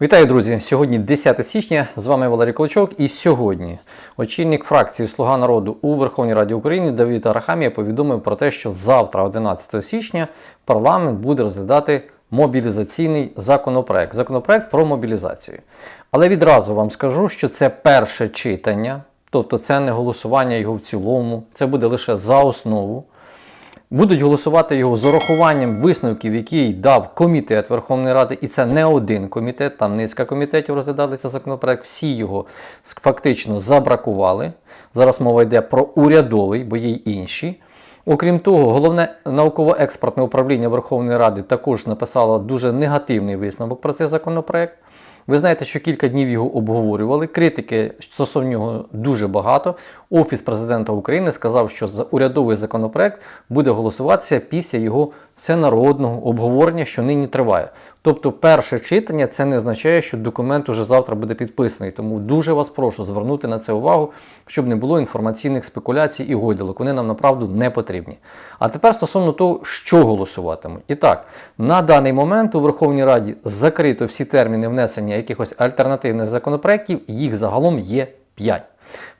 Вітаю, друзі! Сьогодні 10 січня. З вами Валерій Клочок. І сьогодні очільник фракції Слуга народу у Верховній Раді України Давід Арахамія повідомив про те, що завтра, 11 січня, парламент буде розглядати мобілізаційний законопроект. Законопроект про мобілізацію. Але відразу вам скажу, що це перше читання, тобто це не голосування його в цілому, це буде лише за основу. Будуть голосувати його з урахуванням висновків, які дав комітет Верховної Ради, і це не один комітет, там низка комітетів розглядали цей законопроект. Всі його фактично забракували. Зараз мова йде про урядовий, бо є й інші. Окрім того, головне науково-експертне управління Верховної Ради також написало дуже негативний висновок про цей законопроект. Ви знаєте, що кілька днів його обговорювали. Критики стосовно нього дуже багато. Офіс президента України сказав, що урядовий законопроект буде голосуватися після його всенародного обговорення, що нині триває. Тобто, перше читання це не означає, що документ уже завтра буде підписаний. Тому дуже вас прошу звернути на це увагу, щоб не було інформаційних спекуляцій і гойдалок. Вони нам направду не потрібні. А тепер стосовно того, що голосуватимуть. І так, на даний момент у Верховній Раді закрито всі терміни внесення якихось альтернативних законопроєктів, їх загалом є 5.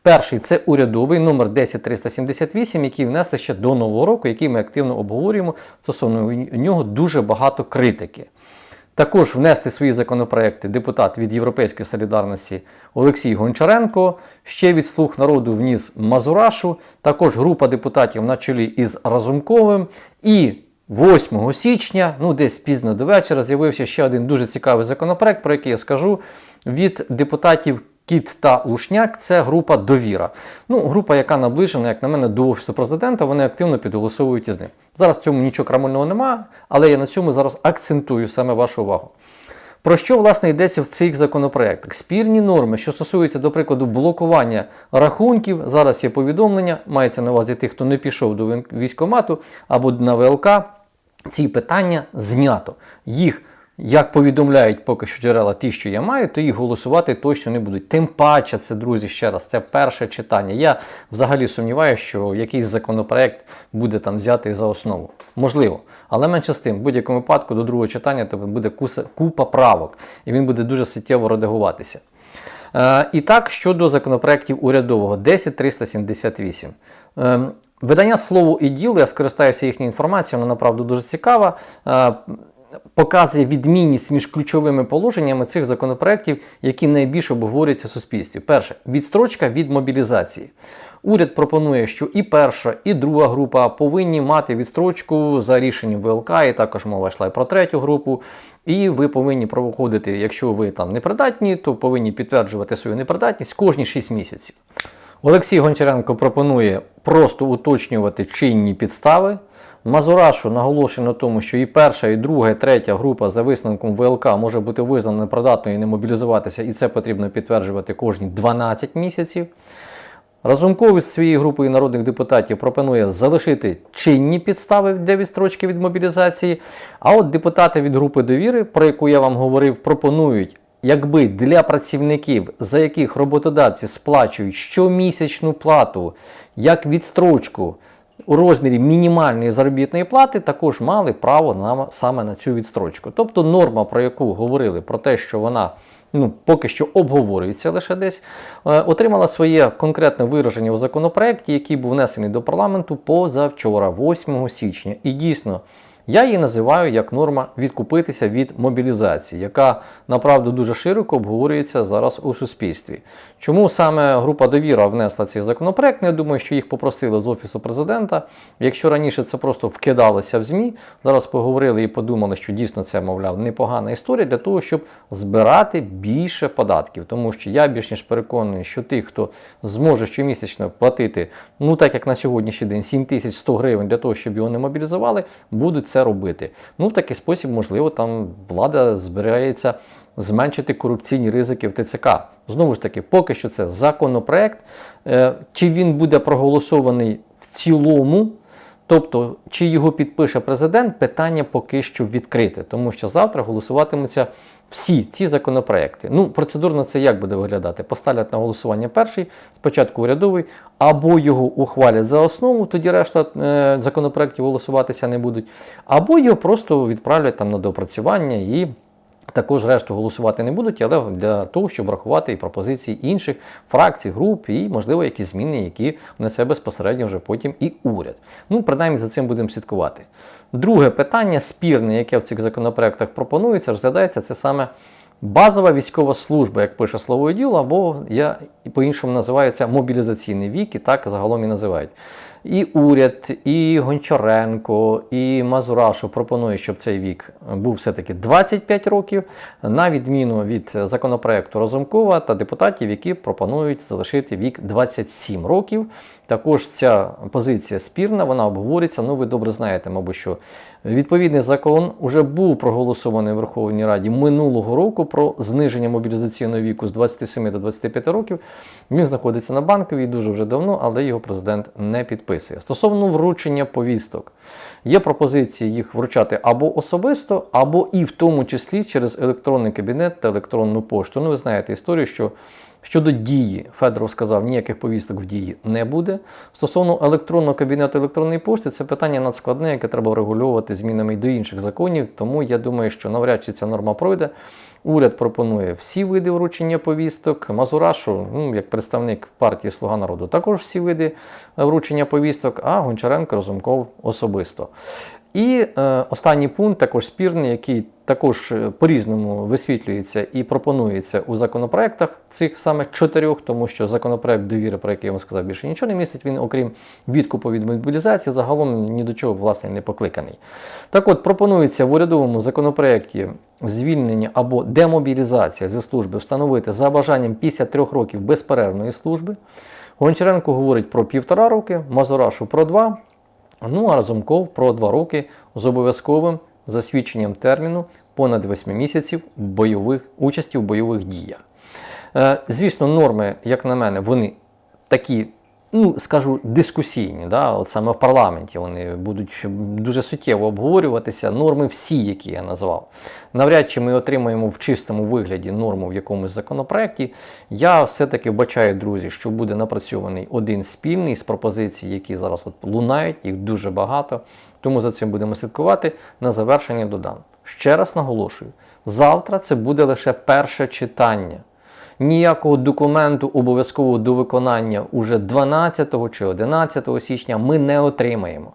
Перший це урядовий номер 10378, який внесли ще до нового року, який ми активно обговорюємо. Стосовно нього дуже багато критики. Також внесли свої законопроекти депутат від Європейської солідарності Олексій Гончаренко, ще від Слуг народу вніс Мазурашу, також група депутатів на чолі із Разумковим. І 8 січня, ну десь пізно до вечора, з'явився ще один дуже цікавий законопроект, про який я скажу, від депутатів Кіт та Лушняк це група довіра. Ну, група, яка наближена, як на мене, до офісу президента, вони активно підголосовують із ним. Зараз в цьому нічого крамольного немає, але я на цьому зараз акцентую саме вашу увагу. Про що власне йдеться в цих законопроектах? Спірні норми, що стосуються, до прикладу, блокування рахунків. Зараз є повідомлення, мається на увазі тих, хто не пішов до військомату або на ВЛК. Ці питання знято. Їх як повідомляють поки що джерела ті, що я маю, то їх голосувати точно не будуть. Тим паче, це, друзі, ще раз, це перше читання. Я взагалі сумніваюся, що якийсь законопроект буде там взятий за основу. Можливо. Але менше з тим, в будь-якому випадку до другого читання тобі буде купа правок, і він буде дуже суттєво редагуватися. Е, і так, щодо законопроєктів урядового 10378. Е, видання слово і діло, я скористаюся їхньою інформацією, вона направду дуже цікава. Е, показує відмінність між ключовими положеннями цих законопроєктів, які найбільше обговорюються в суспільстві. Перше відстрочка від мобілізації. Уряд пропонує, що і перша, і друга група повинні мати відстрочку за рішенням ВЛК, і також мова йшла і про третю групу. І ви повинні проходити, якщо ви там непридатні, то повинні підтверджувати свою непридатність кожні 6 місяців. Олексій Гончаренко пропонує просто уточнювати чинні підстави. Мазурашу наголошено на тому, що і перша, і друга, і третя група за висновком ВЛК може бути визнана непридатною і не мобілізуватися, і це потрібно підтверджувати кожні 12 місяців. Разумкові з своєю групою народних депутатів пропонує залишити чинні підстави для відстрочки від мобілізації. А от депутати від групи довіри, про яку я вам говорив, пропонують, якби для працівників, за яких роботодавці сплачують щомісячну плату як відстрочку у розмірі мінімальної заробітної плати також мали право на, саме на цю відстрочку. Тобто норма, про яку говорили, про те, що вона ну, поки що обговорюється лише десь, е, отримала своє конкретне вираження у законопроекті, який був внесений до парламенту позавчора, 8 січня. І дійсно. Я її називаю як норма відкупитися від мобілізації, яка направду дуже широко обговорюється зараз у суспільстві. Чому саме група довіра внесла цей законопроект? Не думаю, що їх попросили з офісу президента. Якщо раніше це просто вкидалося в ЗМІ, зараз поговорили і подумали, що дійсно це, мовляв, непогана історія для того, щоб збирати більше податків. Тому що я більш ніж переконаний, що тих, хто зможе щомісячно платити, ну так як на сьогоднішній день, 7100 гривень для того, щоб його не мобілізували, будуть це робити. Ну, в такий спосіб, можливо, там влада збирається зменшити корупційні ризики в ТЦК. Знову ж таки, поки що це законопроект. Е, чи він буде проголосований в цілому? Тобто, чи його підпише президент, питання поки що відкрите, тому що завтра голосуватимуться всі ці законопроекти. Ну, процедурно це як буде виглядати? Поставлять на голосування перший, спочатку урядовий, або його ухвалять за основу, тоді решта е, законопроектів голосуватися не будуть, або його просто відправлять там на доопрацювання і Також решту голосувати не будуть, але для того, щоб врахувати і пропозиції інших фракцій, груп, і, можливо, якісь зміни, які внесе безпосередньо вже потім і уряд. Ну, принаймні за цим будемо слідкувати. Друге питання, спірне, яке в цих законопроектах пропонується, розглядається, це саме базова військова служба, як пише слово діло, або я по-іншому називається мобілізаційний вік, і так загалом і називають. І уряд, і Гончаренко, і Мазурашу пропонує, щоб цей вік був все-таки 25 років, на відміну від законопроекту Разумкова та депутатів, які пропонують залишити вік 27 років. Також ця позиція спірна, вона обговорюється. Ну, ви добре знаєте, мабуть, що відповідний закон вже був проголосований в Верховній Раді минулого року про зниження мобілізаційного віку з 27 до 25 років. Він знаходиться на банковій дуже вже давно, але його президент не підписує. Стосовно вручення повісток, є пропозиції їх вручати або особисто, або і в тому числі через електронний кабінет та електронну пошту. Ну, ви знаєте історію, що Щодо дії, Федоров сказав, ніяких повісток в дії не буде. Стосовно електронного кабінету електронної пошти, це питання надскладне, яке треба врегульовувати змінами й до інших законів. Тому я думаю, що навряд чи ця норма пройде. Уряд пропонує всі види вручення повісток. Мазурашу, ну, як представник партії Слуга народу, також всі види вручення повісток, а Гончаренко Разумков особисто. І е, останній пункт, також спірний, який також е, по-різному висвітлюється і пропонується у законопроектах цих саме чотирьох, тому що законопроект довіри, про який я вам сказав, більше нічого не містить. Він, окрім відкупу від мобілізації, загалом ні до чого власне не покликаний. Так от пропонується в урядовому законопроекті звільнення або демобілізація зі служби встановити за бажанням після трьох років безперервної служби. Гончаренко говорить про півтора роки, Мазурашу про два. Ну а Разумков про два роки з обов'язковим засвідченням терміну понад 8 місяців бойових, участі в бойових діях. Е, звісно, норми, як на мене, вони такі, ну скажу, дискусійні. Да? От саме в парламенті вони будуть дуже суттєво обговорюватися. Норми всі, які я назвав. Навряд чи ми отримаємо в чистому вигляді норму в якомусь законопроекті. Я все-таки вбачаю, друзі, що буде напрацьований один спільний з пропозицій, які зараз от лунають, їх дуже багато. Тому за цим будемо слідкувати. На завершення додам. Ще раз наголошую: завтра це буде лише перше читання. Ніякого документу обов'язкового до виконання уже 12 чи 11 січня ми не отримаємо.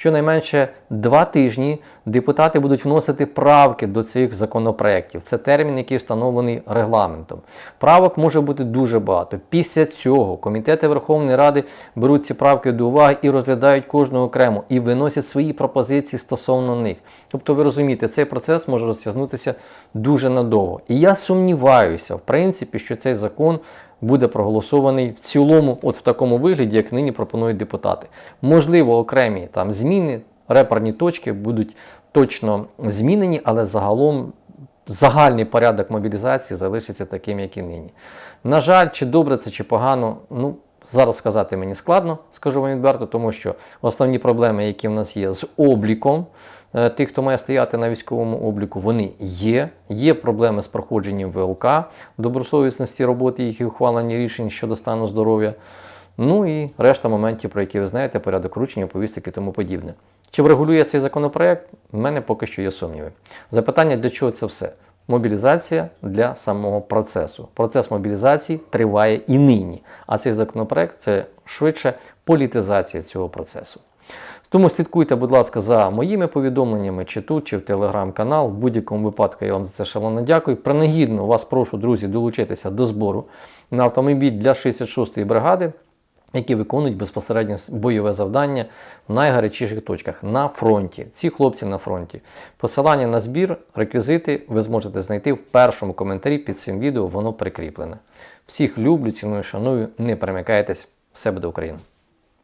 Щонайменше два тижні депутати будуть вносити правки до цих законопроєктів. Це термін, який встановлений регламентом. Правок може бути дуже багато. Після цього комітети Верховної Ради беруть ці правки до уваги і розглядають кожну окремо і виносять свої пропозиції стосовно них. Тобто, ви розумієте, цей процес може розтягнутися дуже надовго. І я сумніваюся, в принципі, що цей закон буде проголосований в цілому, от в такому вигляді, як нині пропонують депутати. Можливо, окремі там зміни, реперні точки будуть точно змінені, але загалом. Загальний порядок мобілізації залишиться таким, як і нині. На жаль, чи добре це, чи погано, ну зараз сказати мені складно, скажу вам відверто, тому що основні проблеми, які в нас є з обліком, тих, хто має стояти на військовому обліку, вони є. Є проблеми з проходженням ВЛК, добросовісності роботи їх і ухвалення рішень щодо стану здоров'я. Ну і решта моментів, про які ви знаєте, порядок вручення, повісток і тому подібне. Чи врегулює цей законопроект? У мене поки що є сумніви. Запитання, для чого це все? Мобілізація для самого процесу. Процес мобілізації триває і нині. А цей законопроект це швидше політизація цього процесу. Тому слідкуйте, будь ласка, за моїми повідомленнями, чи тут, чи в телеграм-канал. В будь-якому випадку я вам за це шалено дякую. Принагідно вас прошу, друзі, долучитися до збору на автомобіль для 66-ї бригади, які виконують безпосередньо бойове завдання в найгарячіших точках на фронті. Ці хлопці на фронті. Посилання на збір, реквізити ви зможете знайти в першому коментарі під цим відео, воно прикріплене. Всіх люблю, ціную, шаную, не перемикайтесь, все буде Україна!